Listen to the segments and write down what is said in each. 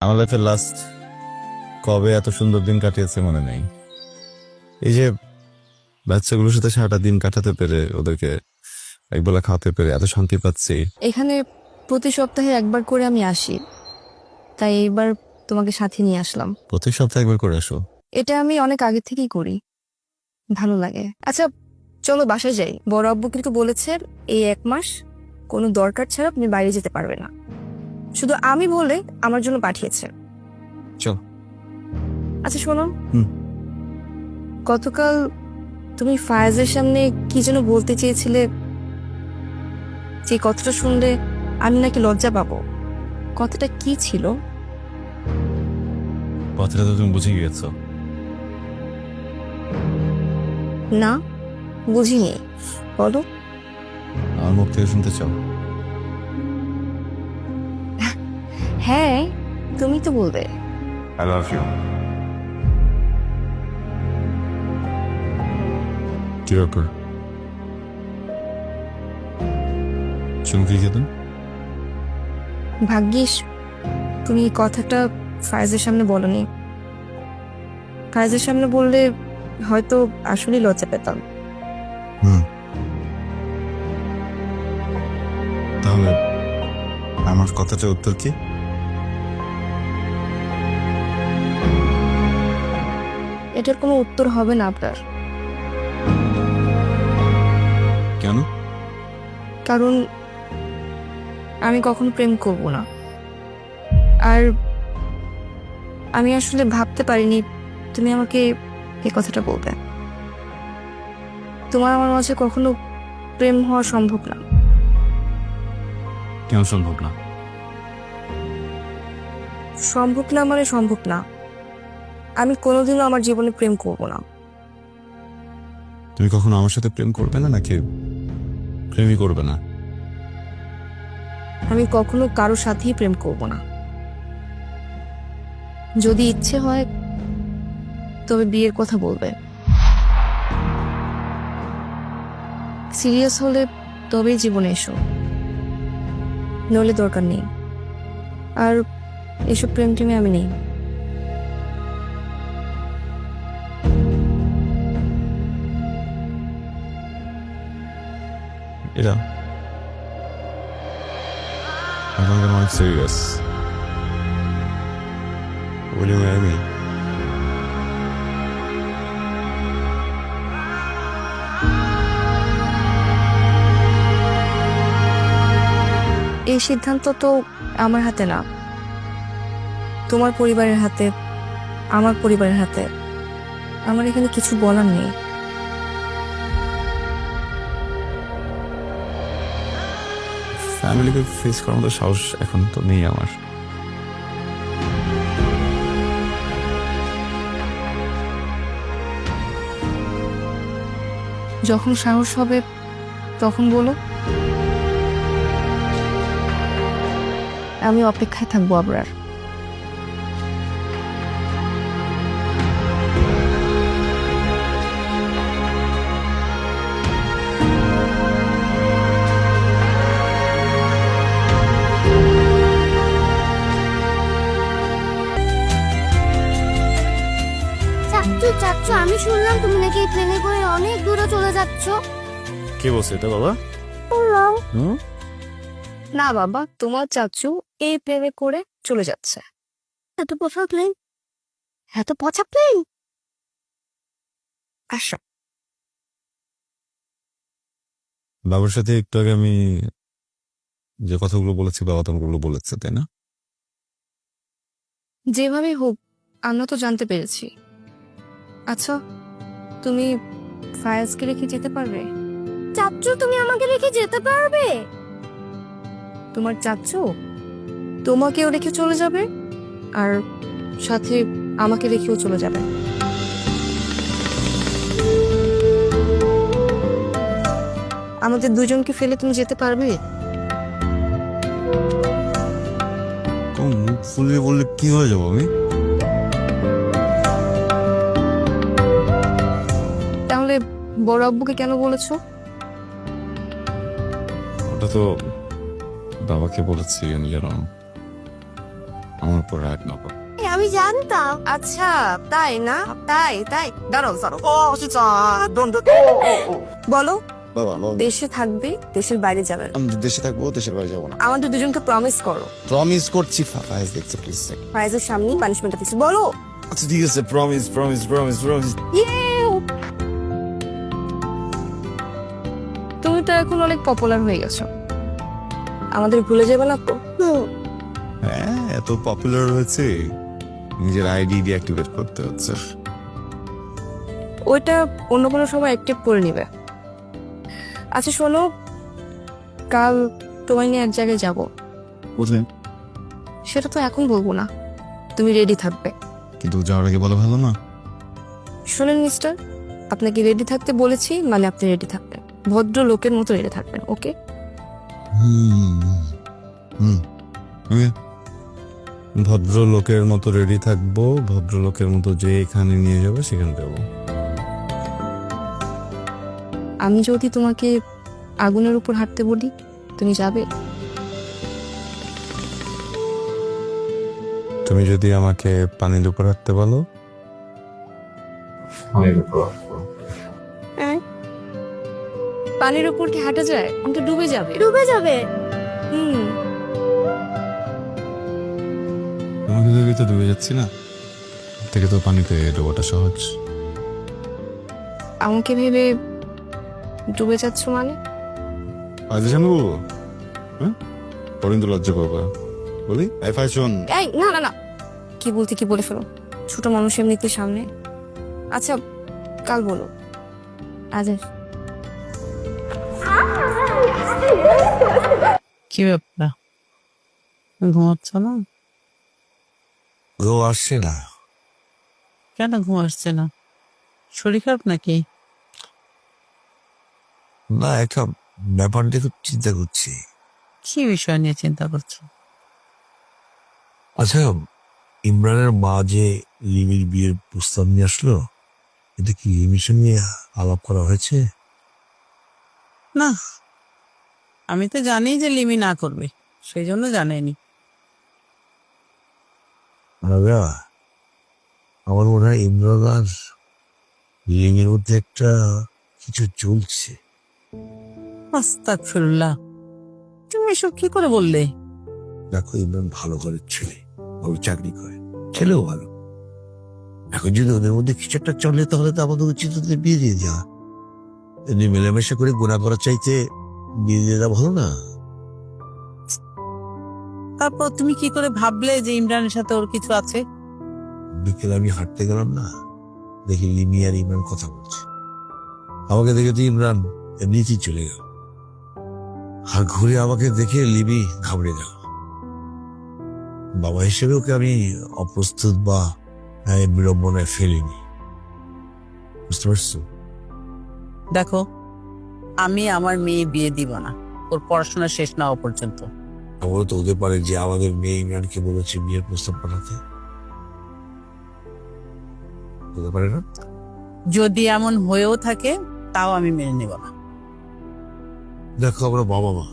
আমার লাইফের লাস্ট কবে এত সুন্দর দিন কাটিয়েছে মনে নেই। এই যে বাচ্চাগুলোর সাথে সারাটা দিন কাটাতে পেরে ওদেরকে একবেলা খাওয়াতে পেরে এত শান্তি পাচ্ছি। এখানে প্রতি সপ্তাহে একবার করে আমি আসি। তাই এইবার তোমাকে সাথে নিয়ে আসলাম। প্রত্যেক সপ্তাহে একবার করে আসো? এটা আমি অনেক আগে থেকেই করি। ভালো লাগে। আচ্ছা চলো বাসায় যাই। বড় আব্বু কিন্তু বলেছে এই এক মাস কোনো দরকার ছাড়া আপনি বাইরে যেতে পারবে না। শুধু আমি বলে আমার জন্য পাঠিয়েছে। চলো। আচ্ছা শোনো। হুম। গতকাল তুমি ফায়াজের সামনে কি যেন বলতে চেয়েছিলে যে কথাটা শুনলে আমি নাকি লজ্জা পাবো। কথাটা কি ছিল? কথাটা তো তুমি বুঝে গিয়েছো না বুঝিনি। বলো। আমার মুখ থেকে শুনতে চাও? হ্যাঁ তুমি তো বলবে আই লাভ ইউ ব্যাপার চুমকি খেতেন ভাগ্যিস তুমি এই কথাটা ফায়েজের সামনে বলনি। ফায়েজের সামনে বললে হয়তো আসলেই লজ্জা পেতাম। হুম। তাহলে আমার কথাটা উত্তর কি? এটার কোনো উত্তর হবে না আপনার। কেন? কারণ আমি কখনো প্রেম করব না। আর আমি আসলে ভাবতে পারিনি তুমি আমাকে এই কথাটা বলবে। তোমার আমার মাঝে কখনো প্রেম হওয়া সম্ভব না। কেন সম্ভব না? সম্ভব না মানে সম্ভব না। আমি কোনোদিনও আমার জীবনে প্রেম করব না। তুমি কখনো আমার সাথে প্রেম করবে না নাকি প্রেমই করবে না? আমি কখনো কারও সাথেই প্রেম করব না। যদি ইচ্ছে হয় তবে বিয়ের কথা বলবে। সিরিয়াস হলে তবেই জীবনে এসো। নইলে দরকার নেই। আর এসব প্রেম টেমে আমি নেই। এটা আমি তোমাকে অনেক সিরিয়াস marry me? এই সিদ্ধান্ত তো আমার হাতে না। তোমার পরিবারের হাতে, আমার পরিবারের হাতে। আমার এখানে কিছু বলার নেই। ফ্যামিলিকে ফেস করার মতো সাহস এখন তো নেই আমার। যখন সাহস হবে, তখন বলো। আমি অপেক্ষায় থাকব আবরার। চাচ্চু চাচ্চু আমি শুনলাম তুমি নাকি এই ট্রেনে করে অনেক দূরে চলে যাচ্ছ। কে বলছে এটা বাবা? হুম? না বাবা তোমার চাচু এই প্লেনে করে চলে যাচ্ছে। এত পচা প্লেন এত পচা প্লেন আসো। বাবার সাথে একটু আগে আমি যে কথাগুলো বলেছি বাবা তোমাগুলো বলেছে তাই না? যেভাবে হোক আমরা তো জানতে পেরেছি। আচ্ছা তুমি ফায়াজকে রেখে যেতে পারবে? চাচ্চু তুমি আমাকে রেখে যেতে পারবে? তোমার চাচু? তোমাকেও রেখে চলে যাবে আর সাথে আমাকে রেখেও চলে যাবে। আমাদের দুজনকে ফেলে তুমি যেতে পারবে? কোন মুখ ফুলিয়ে বললে কি হয়ে যাব আমি? বড় আব্বুকে কেন বলেছ? ওটা তো বাবাকে বলেছি আমি যেন আমার উপর রাগ না করো। আমি জানতাম। আচ্ছা তাই না? তাই তাই। দাঁড়াও দাঁড়াও। বলো বাবা বাবা, দেশে থাকবে দেশের বাইরে যাবে আমি দেশে থাকব দেশের বাড়ি যাব না। আমাদের দুজনকে প্রমিস করো। প্রমিস করছি ফাইজ দেখছে প্লিজ প্রাইজের সামনে পানিশমেন্টটা দিচ্ছি। বলো। আচ্ছা ঠিক আছে প্রমিস প্রমিস প্রমিস প্রমিস তুমি তো এখন অনেক পপুলার হয়ে গেছো। আমাদের ভুলে যাবে না তো? হ্যাঁ এত পপুলার হয়েছে নিজের আইডি ডিঅ্যাক্টিভেট করতে হচ্ছে। ওইটা অন্য কোনো সময় অ্যাক্টিভ করে নিবে। আচ্ছা শোনো কাল তোমায় নিয়ে এক জায়গায় যাব। বুঝলেন? সেটা তো এখন বলব না তুমি রেডি থাকবে। কিন্তু যাওয়ার আগে বলা ভালো না। শোনেন মিস্টার আপনাকে রেডি থাকতে বলেছি মানে আপনি রেডি থাকবেন। ভদ্র লোকের মতো রেডি থাকবেন ওকে? হুম হুম Okay. ভদ্র লোকের মতো রেডি থাকব ভদ্র লোকের মতো যে এখানে নিয়ে যাব সেখানে যাব। আমি যদি তোমাকে আগুনের উপর হাঁটতে বলি তুমি যাবে? তুমি যদি আমাকে পানির উপর হাঁটতে বলো। পানির উপর। কি হাঁটা যায়? আমি তো ডুবে যাবে। ডুবে যাবে। হুম। তোমাকে ভেবে তো ডুবে যাচ্ছি না। থেকে তো পানিতে ডোবাটা সহজ। আমাকে ভেবে ডুবে যাচ্ছ মানে? আজ জানব। হ্যাঁ? পরিন্ত লজ্জা পাবা। বলি আই ফাইশন এই না না না। কি বলতে কি বলে ফেলো? ছোট মানুষ এমনিতে সামনে। আচ্ছা কাল বলো। আজ কি ব্যাপার ঘুমাচ্ছ না? আসছে না। কেন ঘুম আসছে না? শরীর খারাপ নাকি? না একটা ব্যাপার নিয়ে খুব চিন্তা করছি। কি বিষয় নিয়ে চিন্তা করছ? আচ্ছা ইমরানের মা যে লিমির বিয়ের প্রস্তাব নিয়ে আসলো এটা কি লিমির সঙ্গে আলাপ করা হয়েছে? না আমি তো জানি যে লিমি না করবে সেই জন্য জানাইনি। রাবেয়া, আমার মনে হয় ইমরান আর লিমির মধ্যে একটা কিছু চলছে। আস্তাগফিরুল্লাহ তুমি এসব কি করে বললে? দেখো ইমরান ভালো ঘরের ছেলে ভালো চাকরি করে ছেলেও ভালো। এখন যদি ওদের মধ্যে কিছু একটা চলে তাহলে তো আমাদের উচিত ওদের বিয়ে দিয়ে দেওয়া। এমনি মেলামেশা করে গোনা করার চাইতে দেওয়া ভালো না। তারপর তুমি কি করে ভাবলে যে ইমরানের সাথে ওর কিছু আছে? বিকেলে আমি হাঁটতে গেলাম না। দেখি লিমি আর ইমরান কথা বলছে। আমাকে দেখে তো ইমরান এমনিতেই চলে গেল। আর ঘুরে আমাকে দেখে লিমি ঘাবড়ে গেল। বাবা হিসেবে ওকে আমি অপ্রস্তুত বা হ্যাঁ, বিড়ম্বনায় ফেলিনি। বুঝতে পারছ? দেখো আমি আমার মেয়ে বিয়ে দিব না। ওর পড়াশোনা শেষ না হওয়া পর্যন্ত। আমারও তো হতে পারে যে আমাদের মেয়ে ইমরানকে বলেছে বিয়ের প্রস্তাব পাঠাতে। হতে পারে না? যদি এমন হয়েও থাকে তাও আমি মেনে নেব না। দেখো আমরা বাবা মা।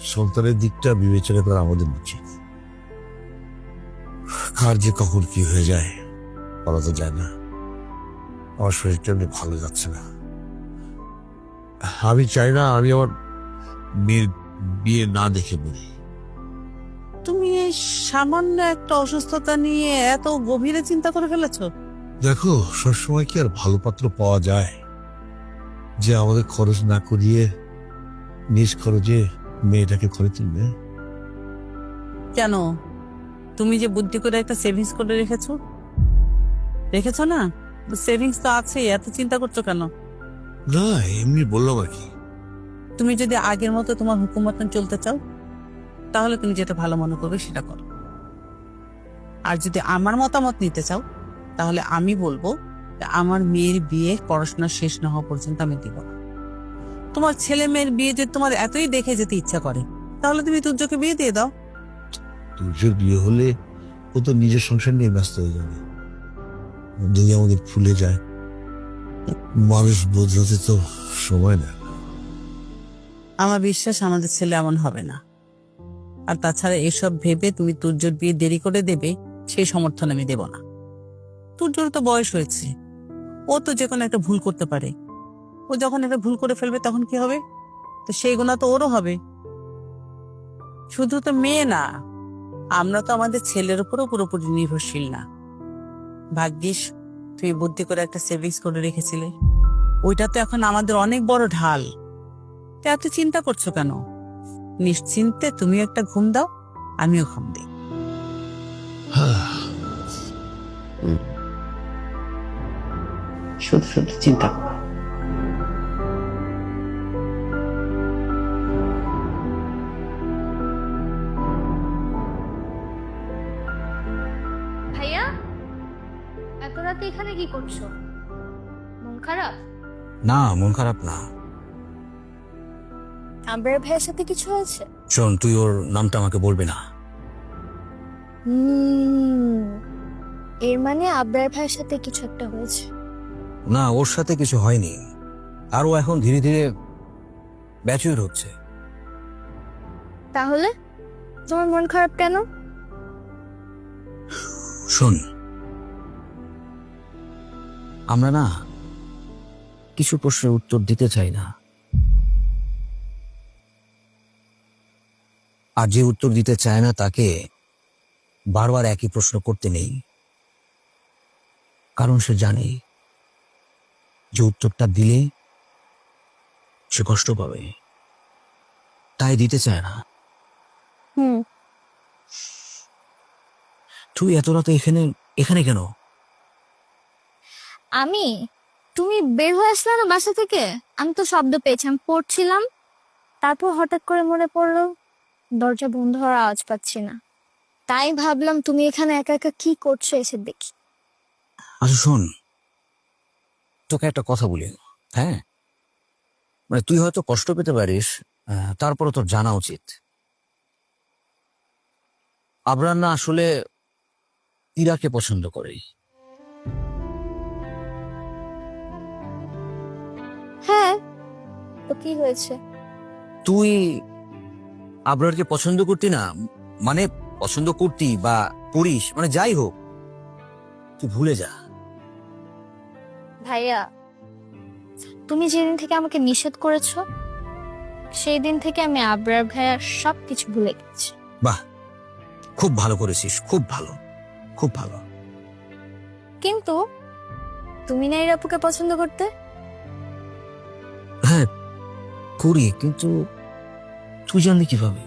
সন্তানের দিকটা বিবেচনা করা আমাদের উচিত। কার যে কখন কি হয়ে যায় বলা তো যায় না। আমার শরীরটা এমনি ভালো যাচ্ছে না। আমি চাই না আমি আমার মেয়ের বিয়ে না দেখে বলি তুমি এই সামান্য একটা অসুস্থতা নিয়ে এত গভীরে চিন্তা করে ফেলেছো? দেখো সবসময় কি আর ভালো পাত্র পাওয়া যায়? যে আমাদের খরচ না করিয়ে নিজ খরচে মেয়েটাকে করে তুলবে। কেন? তুমি যে বুদ্ধি করে একটা সেভিংস করে রেখেছো? রেখেছো না? সেভিংস তো আছেই এত চিন্তা করছ কেন? না এমনি বললাম আর কি। তুমি যদি আগের মতো তোমার হুকুম মতন চলতে চাও তাহলে তুমি যেটা ভালো মনে করবে সেটা করো। আর যদি আমার মতামত নিতে চাও তাহলে আমি বলব যে আমার মেয়ের বিয়ে পড়াশোনা শেষ না হওয়া পর্যন্ত আমি দিব না। তোমার ছেলে মেয়ের বিয়ে যদি তোমার এতই দেখে যেতে ইচ্ছা করে তাহলে তুমি তুর্যকে বিয়ে দিয়ে দাও। তুর্যের বিয়ে হলে ও তো নিজের সংসার নিয়ে ব্যস্ত হয়ে যাবে। যদি আমাদের ফুলে যায়। মানুষ বদলাতে তো সময় নেয়। আমার বিশ্বাস আমাদের ছেলে এমন হবে না। আর তাছাড়া এসব ভেবে তুমি তুর্যর বিয়ে দেরি করে দেবে, সেই সমর্থন আমি দেব না। তুর্যর তো বয়স হয়েছে। ও তো যে কোনো একটা ভুল করতে পারে। ও যখন একটা ভুল করে ফেলবে তখন কি হবে? তো সেই গুণা তো ওরও হবে। শুধু তো মেয়ে না, আমরা তো আমাদের ছেলের উপরও পুরোপুরি নির্ভরশীল না। ভাগ্যিস তুমি বুদ্ধি করে একটা সেভিংস করে রেখেছিলে। ওইটা তো এখন আমাদের অনেক বড় ঢাল। এত চিন্তা করছ কেন? নিশ্চিন্তে তুমি একটা ঘুম দাও, আমিও ঘুম দিই। শুধু শুধু চিন্তা করো। কি করছ? মন খারাপ? না মন খারাপ না। আবরার ভাইয়ের সাথে কিছু হয়েছে? শোন তুই ওর নামটা আমাকে বলবি না। এর মানে আবরার ভাইয়ের সাথে কিছু একটা হয়েছে। না ওর সাথে কিছু হয়নি। আর ও এখন ধীরে ধীরে ব্যাচুয়ার হচ্ছে। তাহলে? তোমার মন খারাপ কেন? শোন আমরা না কিছু প্রশ্নের উত্তর দিতে চাই না। আর যে উত্তর দিতে চায় না তাকে বারবার একই প্রশ্ন করতে নেই। কারণ সে জানে যে উত্তরটা দিলে সে কষ্ট পাবে। তাই দিতে চায় না। হুম। তুই এত রাতে এখানে এখানে কেন? আমি? তুমি বের হয়ে আসলে না বাসা থেকে? আমি তো শব্দ পেয়েছি আমি পড়ছিলাম। তারপর হঠাৎ করে মনে পড়ল দরজা বন্ধ হওয়ার আওয়াজ পাচ্ছি না। তাই ভাবলাম তুমি এখানে একা একা কি করছ এসে দেখি। আচ্ছা শোন। তোকে একটা কথা বলি হ্যাঁ? মানে তুই হয়তো কষ্ট পেতে পারিস আহ, তারপরও তোর জানা উচিত। আবরার না আসলে ইরাকে পছন্দ করে কি হয়েছে? তুই আবরারকে পছন্দ করতি না? মানে পছন্দ করতি বা করিস? মানে যাই হোক তুই ভুলে যা। ভাইয়া তুমি যেদিন থেকে আমাকে নিষেধ করেছ সেই দিন থেকে আমি আবরার ভাইয়ার সব কিছু ভুলে গেছি। বাহ! খুব ভালো করেছিস খুব ভালো খুব ভালো। কিন্তু তুমি না এরাপুকে পছন্দ করতে? করি কিন্তু তুই জানলি কীভাবে?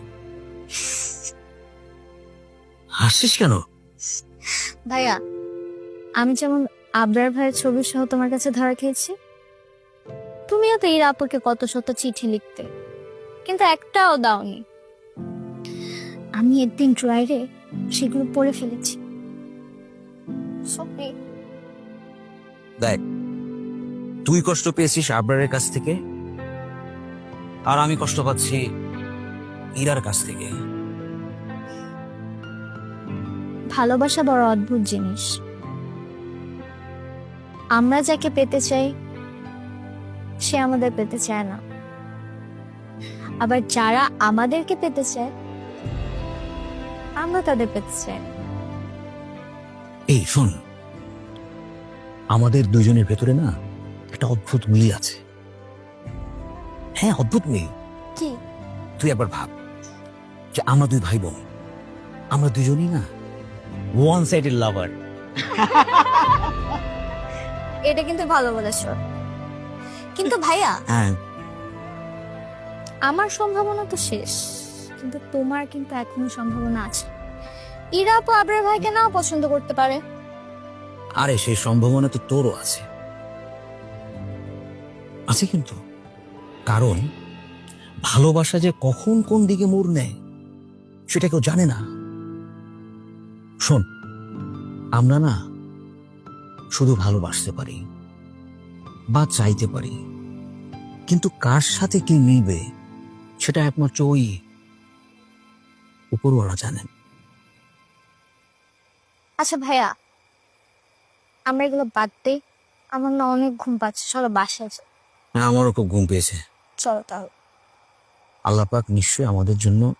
হাসিস কেন? ভাইয়া আমি যেমন আবরার ভাইয়ের ছবি সহ তোমার কাছে ধরা খেয়েছি তুমিও তো এই আপুকে কত শত চিঠি লিখতে কিন্তু একটাও দাওনি। আমি একদিন ড্রয়ারে সেগুলো পড়ে ফেলেছি. দেখ তুই কষ্ট পেয়েছিস আবরারের কাছ থেকে? আর আমি কষ্ট পাচ্ছি ইরার কাছ থেকে। ভালোবাসা বড় অদ্ভুত জিনিস। আমরা যাকে পেতে চাই সে আমাদের পেতে চায় না। আবার যারা আমাদেরকে পেতে চায় আমরা তাদের পেতে চাই। এই শোন আমাদের দুজনের ভেতরে না একটা অদ্ভুত মিল আছে। হ্যাঁ অদ্ভুত মিল কি? তুই একবার ভাব যে আমরা দুই ভাই বোন আমরা দুজনই না ওয়ান সাইডের লাভার এটা কিন্তু ভালো বলেছ। কিন্তু ভাইয়া হ্যাঁ। আমার সম্ভাবনা তো শেষ কিন্তু তোমার কিন্তু এখনও সম্ভাবনা আছে। ইরা আপু আবরার ভাইকে নাও পছন্দ করতে পারে। আরে সেই সম্ভাবনা তো তোরও আছে। আছে কিন্তু। কারণ ভালোবাসা যে কখন কোন দিকে মোড় নেয় সেটা কেউ জানে না। শোন আমরা না শুধু ভালোবাসতে পারি বা চাইতে পারি কিন্তু কার সাথে কি মিলবে সেটা একমাত্র ওই উপরওয়ালা জানেন। আচ্ছা ভাইয়া আমরা এগুলো বাদ দিই। আমার না অনেক ঘুম পাচ্ছে চলো বাসায়। হ্যাঁ আমারও খুব ঘুম পেয়েছে। চলো তাহলে। আল্লাপাক নিশ্চয়ই আমাদের জন্য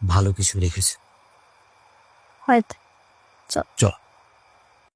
ভালো কিছু রেখেছে। হয়তো। চল। চল।